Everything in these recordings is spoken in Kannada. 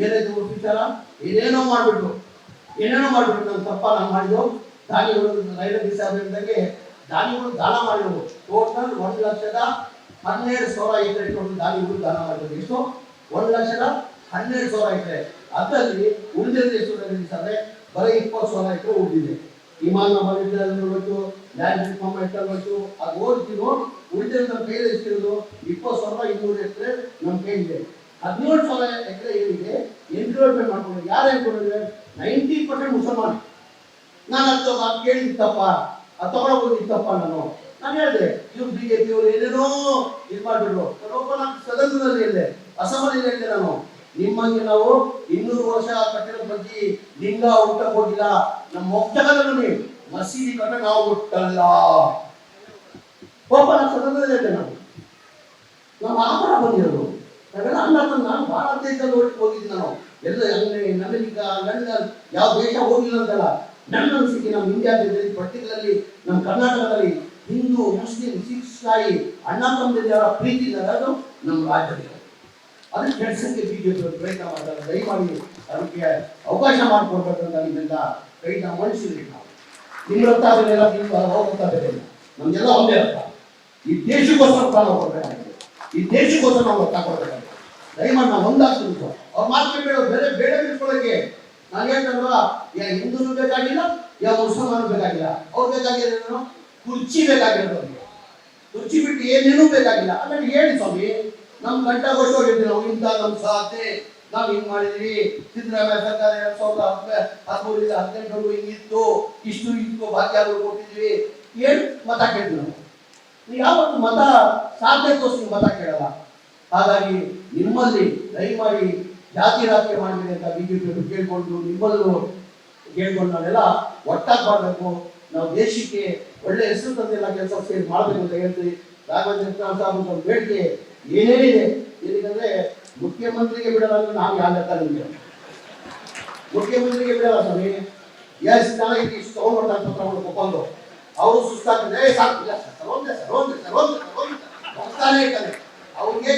ಏನಾಯ್ತು ವಿಚಾರ ಏನೇನೋ ಮಾಡ್ಬಿಟ್ರು. ಏನೇನೋ ಮಾಡ್ಬಿಟ್ರು ನಾವು ತಪ್ಪ ನಾವು ಮಾಡಿದ್ವು ದಾನಿಗಳು ದಿವಸ ಹೇಳಿದಂಗೆ ದಾನಿಗಳು ದಾನ ಮಾಡಿದ್ರು. ಟೋಟಲ್ ಒಂದು ಲಕ್ಷದ ಹನ್ನೆರಡು ಸಾವಿರ ಎಕರೆ ಟೋಟಲ್ ದಾನಿಗಳು ದಾನ ಮಾಡಿದ್ರು. ಎಷ್ಟು? ಒಂದು ಲಕ್ಷದ ಹನ್ನೆರಡು ಸಾವಿರ ಎಕರೆ. ಅದರಲ್ಲಿ ಉಳಿದಿರೋದು ಎಷ್ಟು ಹೇಳಿದ್ದಾರೆ ಬರೀ ಇಪ್ಪತ್ತು ಸಾವಿರ ಎಕರೆ ಉಳಿದಿದೆ. ವಿಮಾನ ನೋಡ್ಬೇಕು. ಲ್ಯಾಂಡ್ ರಿಫಾರ್ಮ್ ಇಟ್ಟು ಅದು ಓದ್ತೀನೋ ಉಳಿದಿರೋ ನಮ್ಮ ಕೈಯಲ್ಲಿ ಎಷ್ಟಿರೋದು? ಇಪ್ಪತ್ತು ಸಾವಿರ ಇನ್ನೂರು ಎಕರೆ ನಮ್ಮ ಕೈಲಿದೆ ಹದಿನೇಳು ಸಾವಿರ ಎಕರೆ ಏನಿದೆ ಎನ್ಕ್ರೋಚ್ಮೆಂಟ್ ಮಾಡ್ಕೊಂಡು ಯಾರು ಹೇಳ್ಕೊಂಡಿದ್ರೆ ನೈಂಟಿ ಪರ್ಸೆಂಟ್ ಮುಸಲ್ಮಾನ್ ನಾನು ಅದು ಮಾತು ಕೇಳಿದ್ದಪ್ಪ. ಅದು ತಗೊಳಬೋದಿತ್ತಪ್ಪ ನಾನು. ನಾನು ಹೇಳಿದೆ, ಇವ್ರು ಬಿ ಜೆ ಪಿಯವರು ಏನೇನೋ ಇದು ಮಾಡಿಬಿಟ್ರು. ಒಬ್ಬ ನಾನು ಸದನದಲ್ಲಿ ಹೇಳಿದೆ ಅಸಮಾನ ಹೇಳಿದೆ ನಾನು. ನಿಮ್ಮಂಗೆ ನಾವು ಇನ್ನೂರು ವರ್ಷ ಕಟ್ಟಿದ ಬಗ್ಗೆ ಲಿಂಗ ಊಟ ಹೋಗಿಲ್ಲ. ನಮ್ಮ ಮೊಕ್ಕದಲ್ಲೂ ನೀವು ಮಸೀದಿ ಕಟ್ಟ ನಾವು ಹುಟ್ಟಲ್ಲ. ಒಬ್ಬ ನಾನು ಸದನದಲ್ಲಿ ಹೇಳಿದೆ ನಾನು. ನಾವು ಆಹಾರ ಬಂದಿರೋದು. ನಾವೆಲ್ಲ ಅಣ್ಣ ತಂದು ನಾನು ಭಾಳ ದೇಶದಲ್ಲಿ ಒಟ್ಟು ಹೋಗಿದ್ದು ನಾನು. ಎಲ್ಲ ಅಂದ್ರೆ ಅಮೆರಿಕ ಲಂಡನ್ ಯಾವ ದೇಶ ಹೋಗಿಲ್ಲ ಅಂತಲ್ಲ. ನನ್ನ ಅನಿಸಿಕೆ ನಮ್ಮ ಇಂಡಿಯಾದಲ್ಲಿ ಪರ್ಟಿಕ್ಯುಲರ್ಲಿ ನಮ್ಮ ಕರ್ನಾಟಕದಲ್ಲಿ ಹಿಂದೂ, ಮುಸ್ಲಿಂ ಸಿಖ್ ಸಾಯಿ ಅಣ್ಣ ತಮ್ಮದಿರ ಪ್ರೀತಿ ಅದು ನಮ್ಮ ರಾಜ್ಯದಲ್ಲಿ. ಅದಕ್ಕೆ ಕೆಲಸಕ್ಕೆ ಬಿಜೆಪಿ ಪ್ರಯತ್ನ ಮಾಡ್ತಾರೆ. ದಯಮಾಡಿ ಅದಕ್ಕೆ ಅವಕಾಶ ಮಾಡಿಕೊಡ್ಬೇಕಂತ ನಿಮ್ಮಿಂದ ಕೈನ ಮನುಷ್ಯರಿಗೆ ನಾವು. ನಿಮ್ಮ ರಕ್ತ ಬೆಲೆಲ್ಲ ನಿಮ್ಮ ಅವ್ರ ರಕ್ತ ನಮ್ಗೆಲ್ಲ ಒಂದೇ ಅರ್ಥ. ಈ ದೇಶಕ್ಕೋಸ್ಕರ ಪ್ರಾಣ ಕೊಡ್ಬೇಕಾಗಿದೆ ಈ ದೇಶಕ್ಕೋಸ್ಕರ ನಾವು ರಕ್ತ ಕೊಡ್ಬೇಕಾಗಿದೆ ದಯಮಾಡಿ ನಾವು ಒಂದಾಗ್ತಿರ್ತು ಅವ್ರ ಮಾತು ಬೇಡ ಬೇರೆ ಬೇಡ ಬಿಟ್ಕೊಳ್ಳೋಕೆ ನಾನು ಹೇಳ್ತಲ್ವಾ ಯಾ ಹಿಂದೂನು ಬೇಕಾಗಿಲ್ಲ, ಯಾ ಮುಸಲ್ಮಾನು ಬೇಕಾಗಿಲ್ಲ. ಅವ್ರು ಬೇಕಾಗಿರೋದು ಕುರ್ಚಿ ಬೇಕಾಗಿರೋದು ಅವ್ರಿಗೆ. ಕುರ್ಚಿ ಬಿಟ್ಟು ಏನೇನೂ ಬೇಕಾಗಿಲ್ಲ. ಆಮೇಲೆ ಹೇಳಿ ಸ್ವಾಮಿ. ನಮ್ಮ ಗಂಟ ಹೋಗಿರ್ತೀವಿ ನಾವು. ಇಂಥ ನಮ್ಮ ಸಾಧನೆ. ನಾವು ಹಿಂಗ್ ಮಾಡಿದ್ವಿ. ಸಿದ್ದರಾಮಯ್ಯ ಸರ್ಕಾರ ಎರಡು ಸಾವಿರದ ಹದಿಮೂರಿಂದ ಹದಿನೆಂಟು ಹಿಂಗಿತ್ತು ಇಷ್ಟು ಇತ್ತು ಭಾಗ್ಯಗಳು ಕೊಟ್ಟಿದ್ವಿ. ಏನ್ ಮತ ಕೇಳಿದ್ವಿ ನಾವು? ಯಾವತ್ತು ಮತ ಸಾಧ್ಯಕ್ಕೋಸ್ಕರ ಮತ ಕೇಳಲ್ಲ. ಹಾಗಾಗಿ ನಿಮ್ಮಲ್ಲಿ ದಯಮಾಡಿ ಜಾತಿ ರಾಜಕೀಯ ಮಾಡಿದೆ ಅಂತ ಬಿಜೆಪಿ ಕೇಳ್ಕೊಂಡು ನಿಮ್ಮಲ್ಲೂ ಕೇಳ್ಕೊಂಡು ನಾವೆಲ್ಲ ಒಟ್ಟಾಗಿ ಮಾಡಬೇಕು ನಾವು ದೇಶಕ್ಕೆ ಒಳ್ಳೆ ಹೆಸರು ತಂದೆಲ್ಲ ಕೆಲಸ ಸೇರಿ ಮಾಡಬೇಕು ಅಂತ ಹೇಳ್ತೀವಿ ರಾಘವೇಂದ್ರ ಸಾಹೇಬ್ ಬೇಡಿಕೆ ಏನೇನಿದೆ ಏನಂದ್ರೆ ಮುಖ್ಯಮಂತ್ರಿಗೆ ಬಿಡಲ್ಲ ನಾವು ಯಾವ ಲೆಕ್ಕ ನಿಮಗೆ ಮುಖ್ಯಮಂತ್ರಿಗೆ ಬಿಡಲ್ಲ ಸ್ವಾಮಿ ಎಸ್ ನನಗೆ ಇಷ್ಟು ಅಂತ ತಗೊಂಡು ಅವರು ಸುಸ್ತಾಗ್ತದೆ ಸಾಕು ಇಲ್ಲ ಸರ್ ಒಂದೇ ಸರ್ ಸರ್ ಅವ್ರಿಗೆ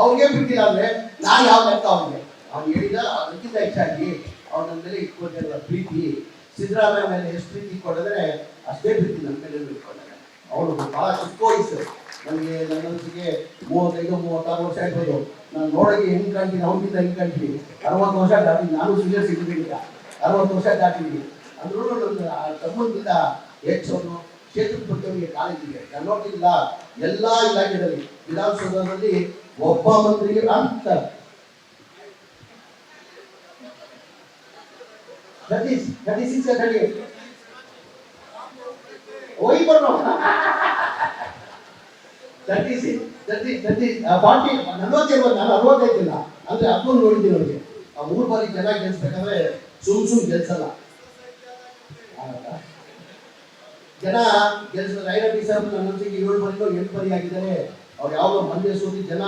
ಅವ್ರಿಗೆ ಬಿಟ್ಟಿಲ್ಲ ಅಂದ್ರೆ ನಾನು ಯಾವ ಲೆಕ್ಕ ಅವ್ನಿಗೆ? ಅವ್ನು ಹೇಳಿದ ಅದಕ್ಕಿಂತ ಹೆಚ್ಚಾಗಿ ಅವ್ನ ಮೇಲೆ ಇಟ್ಕೊಂಡಿರುವ ಪ್ರೀತಿ, ಸಿದ್ದರಾಮಯ್ಯ ಮೇಲೆ ಎಷ್ಟು ಪ್ರೀತಿ ಕೊಡಿದ್ರೆ ಅಷ್ಟೇ ಪ್ರೀತಿ ನನ್ನ ಮೇಲೆ ಇಟ್ಕೊಂಡಿದ್ದಾರೆ ಅವನು ಬಹಳ ಚಿಕ್ಕ ವಯಸ್ಸು. ನನಗೆ ನನ್ನ ಅನಿಸಿಕೆ ಮೂವತ್ತೈದು, ಮೂವತ್ತಾರು ವರ್ಷ ಆಗ್ಬೋದು ನಾನು ನೋಡೋಕೆ ಹೆಂಗ್ ಕಾಣ್ತೀನಿ ಅವನಿಂದ ಹೆಂಗ್ ಕಾಣ್ತೀನಿ? ಅರವತ್ತು ವರ್ಷ ದಾಟಿ ನಾನು ಸಿಟಿದ್ದೀನಿ ಈಗ ಅರವತ್ತು ವರ್ಷ ದಾಟಿದ್ದೀನಿ. ಅಂದ್ರೂ ನನ್ನ ತಮ್ಮನಿಂದ ಹೆಚ್ಚು ಅವನು ಕ್ಷೇತ್ರ ಬಗ್ಗೆ ಕಾಲೇಜಿಗೆ ನಾನು ನೋಡ್ತಿಲ್ಲ ಇಲಾಖೆಗಳಲ್ಲಿ, ವಿಧಾನಸೌಧದಲ್ಲಿ ಒಬ್ಬ ಮಂತ್ರಿಗೆ ಅಂತ. ಥರ್ಟಿ ಅಂದ್ರೆ ಅಪ್ಪನ ನೋಡಿದ್ದೀನಿ ಅವ್ರಿಗೆ. ಆ ಬಾರಿ ಚೆನ್ನಾಗಿ ಗೆಲ್ಸ್ಬೇಕಾದ್ರೆ ಸುಮ್ ಸುಮ್ ಗೆಲ್ಸಲ್ಲ? ಜನ ಗೆಲ್ಸ ಐರಟಿ ಸರ್ ನನ್ನೊಂದಿಗೆ ಏಳು, ಎಂಟು ಬಾರಿ ಆಗಿದ್ದಾರೆ. ಅವ್ರು ಮಂಡ್ಯ ಸೋತಿ ಜನ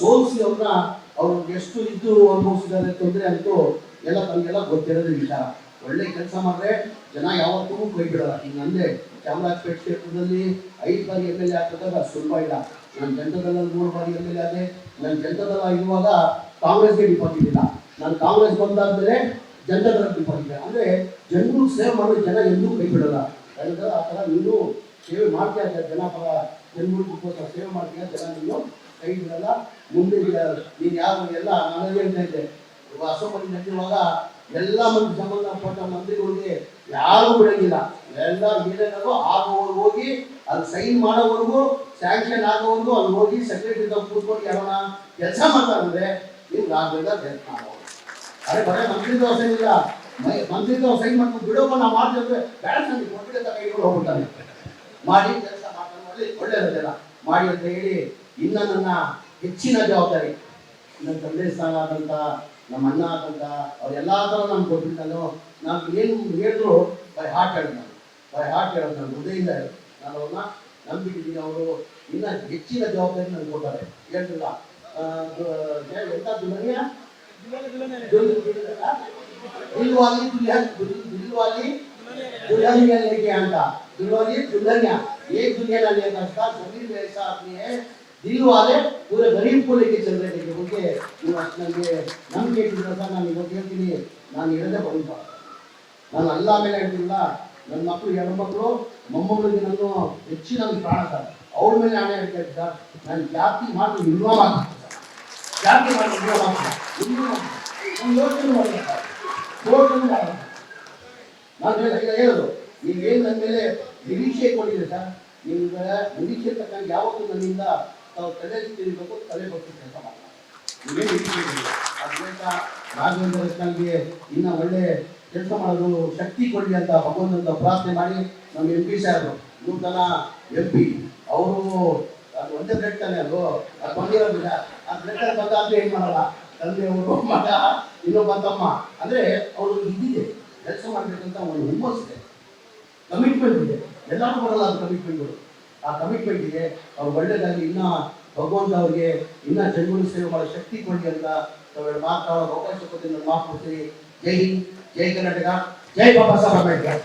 ಸೋಲ್ಸಿ ಅವ್ರನ್ನ ಅವ್ರು ಎಷ್ಟು ಇದ್ದು ಅನುಭವಿಸಿದ್ದಾರೆ ತೊಂದರೆ ಅಂತೂ ಎಲ್ಲ ತಮಗೆಲ್ಲ ಗೊತ್ತಿರೋದು ಒಳ್ಳೆ ಕೆಲಸ ಮಾಡಿದ್ರೆ ಜನ ಯಾವತ್ತೂ ಕೈ ಬಿಡಲ್ಲ. ಈಗ ನಂದೆ ಚಾಮರಾಜಪೇಟೆ ಕ್ಷೇತ್ರದಲ್ಲಿ ಐದು ಬಾರಿ ಎಂ ಎಲ್ ಎ ಆಗ್ತದಾಗ ಸುಲಭ ಇಲ್ಲ. ನಾನು ಜಂಟದಲ್ಲಿ ಮೂರು ಬಾರಿ ಎಂ ಎಲ್ ಎ ಆದೆ. ನಾನು ಇರುವಾಗ ಕಾಂಗ್ರೆಸ್ಗೆ ಡಿಪಾಸಿಟ್ ಇಲ್ಲ ನಾನು ಕಾಂಗ್ರೆಸ್ ಬಂದಾದ್ಮೇಲೆ ಜನತಾದಳ ಡಿಪಾಸಿಟ್ ಅಂದ್ರೆ ಜನರು ಸೇವ್ ಮಾಡೋ ಜನ ಎಂದೂ ಕೈ ಬಿಡಲ್ಲ. ಆ ಥರ ನೀನು ಸೇವೆ ಮಾಡ್ತಾ ಇದ್ದಾರೆ ಜನ ಪರ ಜನಗಳಿಗೋಸ್ಕರ ಸೇವೆ ಮಾಡ್ತೀಯ ಜನ ನೀನು ಕೈ ಬಿಡಲ್ಲ ಮುಂದೆ ನೀನು ಯಾರು ಎಲ್ಲ ನನಗೆ ಹೇಳ್ತಾ ಇದ್ದೆ. ಅಸೋಮಲ್ಲಿ ನಡೆಯುವಾಗ ಎಲ್ಲ ಮಂದಿ ಸಂಬಂಧಪಟ್ಟ ಮಂತ್ರಿಗಳಿಗೆ ಯಾರು ಬಿಡಂಗಿಲ್ಲ. ಎಲ್ಲ ಮೇಲೆಗಳು ಆಗುವವರೆಗೂ ಹೋಗಿ ಅಲ್ಲಿ ಸೈನ್ ಮಾಡೋವರೆಗೂ ಸ್ಯಾಂಕ್ಷನ್ ಆಗೋವರೆಗೂ ಅಲ್ಲಿ ಹೋಗಿ ಸೆಕ್ರೆಟರಿ ಕೂತ್ಕೊಂಡು ಯಾರನ್ನ ಕೆಲಸ ಮಾಡ್ತಾರಂದ್ರೆ ನೀವು ರಾಜ್ಯದ ಕೆಲಸ ಮಾಡೋದು ಅರೆ ಬರೇ ಮಂತ್ರಿ ದೋಸೆ ಇಲ್ಲ ಮಂತ್ರಿ ಸೈನ್ ಮಾಡ್ಕೊಂಡು ಬಿಡೋಕೆ ನಾವು ಮಾಡ್ತೇವೆ ಬ್ಯಾಡ್ಸ್ ನನಗೆ ಕೊಟ್ಟಿಗೆ ಕೈಗಳು ಹೋಗ್ಬಿಡ್ತಾನೆ ಮಾಡಿ ಕೆಲಸ ಮಾಡಿ ಒಳ್ಳೆಯದು ಮಾಡಿ ಅಂತ ಹೇಳಿ ಇನ್ನ ನನ್ನ ಹೆಚ್ಚಿನ ಜವಾಬ್ದಾರಿ ನನ್ನ ತಂದೆ ಸ್ಥಾನ ಆದಂತ ನಮ್ಮ ಅಣ್ಣ ಆದಂತ ಅವರೆಲ್ಲ ಥರ ನಾನು ಕೊಟ್ಟಿದ್ದಲ್ಲೋ ನಾವು ಏನು ಹೇಳಿದ್ರು ಬೈ ಹಾಟ್ ಹೇಳೋದು ನಾನು ಬೈ ಹಾಟ್ ಹೇಳೋದು ನಾನು ಹೃದಯದಿಂದ ಹೇಳೋದು ನಾನು ಅವ್ರನ್ನ ನಂಬಿಟ್ಟಿದ್ದೀನಿ ಅವರು ಇನ್ನ ಹೆಚ್ಚಿನ ಜವಾಬ್ದಾರಿ ನನಗೆ ಕೊಡ್ತಾರೆ ಹೇಳ್ತಿಲ್ಲ ಎಂತ ದುಲನಿಯ ದಿಲ್ವಾಲಿ ದುಲ್ಹನ್ ದಿಲ್ವಾಲಿ ಅಂತ आता दिलवाली दुल्हनिया एक दुल्हनिया लेकर उसका जमीन वैसा आदमी है दिल वाले पूरे गरीब को लेके चल रहे थे क्योंकि ನೀವು ಅಷ್ಟು ನನಗೆ ನಂಬಿಕೆ ಇಟ್ಟಿದ್ರೆ ಸರ್ ನಾನು ಇವತ್ತು ಹೇಳ್ತೀನಿ ನಾನು ಹೇಳದೆ ಬರುತ್ತ ನಾನು ಅಲ್ಲ ಮೇಲೆ ಹೇಳ್ತಿಲ್ಲ ನನ್ನ ಮಕ್ಕಳು ಎರಡು ಮಕ್ಕಳು ಮೊಮ್ಮಗಳಿಗೆ ನಾನು ಹೆಚ್ಚಿನ ಒಂದು ಪ್ರಾಣ ಸರ್ ಅವ್ರ ಮೇಲೆ ನಾನೇ ಹೇಳ್ತಾ ಇದ್ದೆ ಸರ್ ನಾನು ಜಾತಿ ಮಾಡಿ ಇನ್ವಾಲ್ವ್ ಆಗ್ತೀನಿ ಸರ್ ಜಾತಿ ಮಾಡಿ ಇನ್ವಾಲ್ವ್ ಆಗ್ತೀನಿ ನಾನು ಯೋಚನೆ ಮಾಡಿದೆ ಸರ್ ಯೋಚನೆ ಮಾಡಿದೆ ನಾನು ಹೇಳ ಈಗ ಹೇಳೋದು ನೀವೇನು ನನ್ನ ಮೇಲೆ ನಿರೀಕ್ಷೆ ಕೊಟ್ಟಿದೆ ಸರ್? ನಿಮ್ಮ ನಿರೀಕ್ಷೆ ತಕ್ಕಂಗೆ ಯಾವತ್ತೂ ನನ್ನಿಂದ ತಾವು ತಲೆ ತಿಳಿಬೇಕು ತಲೆ ಬಗ್ಗೆ ಕೆಲಸ ಮಾಡಲ್ಲ ರತ್ನಾಳ್ಗೆ ಇನ್ನ ಒಳ್ಳೆ ಕೆಲಸ ಮಾಡೋದು ಶಕ್ತಿ ಕೊಡಲಿ ಅಂತ ಭಗವಂತನ ಪ್ರಾರ್ಥನೆ ಮಾಡಿ ನಮ್ಮ ಎಂ ಪಿ ಸಾಹೇಬರು, ನೂತನ ಎಂ ಪಿ ಅವರು ಅದು ಒಂದೇ ಬ್ರೆಡ್ ತಾನೆ ಅದು ಅದು ಬಂದಿರೋದಿಲ್ಲ. ಆ ಬ್ಲಡ್ ಬಂದ ಅಂದ್ರೆ ಏನ್ ಮಾಡಲ್ಲ? ತಂದೆಯವರು, ಮಗ, ಇನ್ನೊಬ್ಬ ತಮ್ಮ. ಅಂದ್ರೆ ಅವರು ಇದ್ದಿದೆ ಕೆಲಸ ಮಾಡ್ಬೇಕಂತ ಒಂದು ಹುಮ್ಮಸ್ಸಿದೆ ಕಮಿಟ್ಮೆಂಟ್ ಇದೆ. ಎಲ್ಲರೂ ಬರಲ್ಲ ಅದು ಕಮಿಟ್ಮೆಂಟ್ಗಳು ಆ ಕಮಿಟ್ಮೆಂಟ್ಗೆ ಅವ್ರು ಒಳ್ಳೇದಾಗಿ ಇನ್ನ ಭಗವಂತ ಅವ್ರಿಗೆ ಇನ್ನ ಜನಗಳು ಸೇವೆ ಮಾಡೋ ಶಕ್ತಿ ಕೊಡಿ ಅಂತ ತಾವೆರಡು ಮಾತಾಡೋ ಅವಕಾಶ ಕೊಡ್ತೀನಿ ಮಾತು ಕೊಡ್ತೀನಿ ಜೈ ಹಿಂದ್, ಜೈ ಕರ್ನಾಟಕ, ಜೈ ಬಾಬಾ ಸಾಹೇಬ್ ಅಂಬೇಡ್ಕರ್.